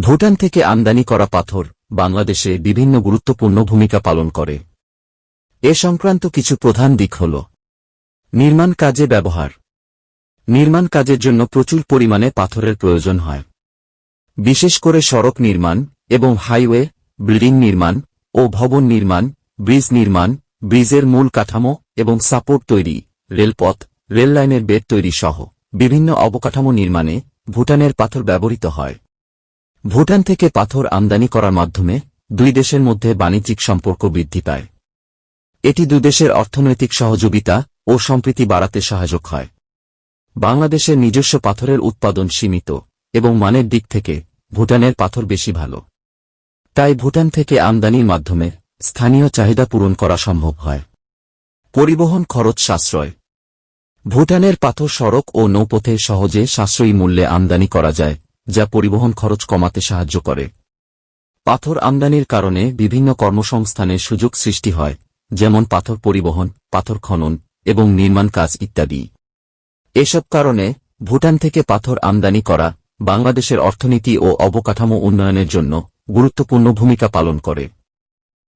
ভুটান থেকে আমদানি করা পাথর বাংলাদেশে বিভিন্ন গুরুত্বপূর্ণ ভূমিকা পালন করে। এ সংক্রান্ত কিছু প্রধান দিক হল নির্মাণ কাজে ব্যবহার। নির্মাণ কাজের জন্য প্রচুর পরিমাণে পাথরের প্রয়োজন হয়। বিশেষ করে সড়ক নির্মাণ এবং হাইওয়ে, বিল্ডিং নির্মাণ ও ভবন নির্মাণ, ব্রিজ নির্মাণ, ব্রিজের মূল কাঠামো এবং সাপোর্ট তৈরি, রেলপথ, রেললাইনের বেড তৈরি সহ বিভিন্ন অবকাঠামো নির্মাণে ভুটানের পাথর ব্যবহৃত হয়। ভুটান থেকে পাথর আমদানি করার মাধ্যমে দুই দেশের মধ্যে বাণিজ্যিক সম্পর্ক বৃদ্ধি পায়। এটি দুদেশের অর্থনৈতিক সহযোগিতা ও সম্প্রীতি বাড়াতে সহায়ক হয় বাংলাদেশের নিজস্ব পাথরের উৎপাদন সীমিত এবং মানের দিক থেকে ভুটানের পাথর বেশি ভালো। তাই ভুটান থেকে আমদানির মাধ্যমে স্থানীয় চাহিদা পূরণ করা সম্ভব হয়। পরিবহন খরচ সাশ্রয়। ভুটানের পাথর সড়ক ও নৌপথে সহজে সাশ্রয়ী মূল্যে আমদানি করা যায় যা পরিবহন খরচ কমাতে সাহায্য করে। পাথর আমদানির কারণে বিভিন্ন কর্মসংস্থানের সুযোগ সৃষ্টি হয়, যেমন পাথর পরিবহন, পাথর খনন এবং নির্মাণ কাজ ইত্যাদি। এসব কারণে ভুটান থেকে পাথর আমদানি করা বাংলাদেশের অর্থনীতি ও অবকাঠামো উন্নয়নের জন্য গুরুত্বপূর্ণ ভূমিকা পালন করে।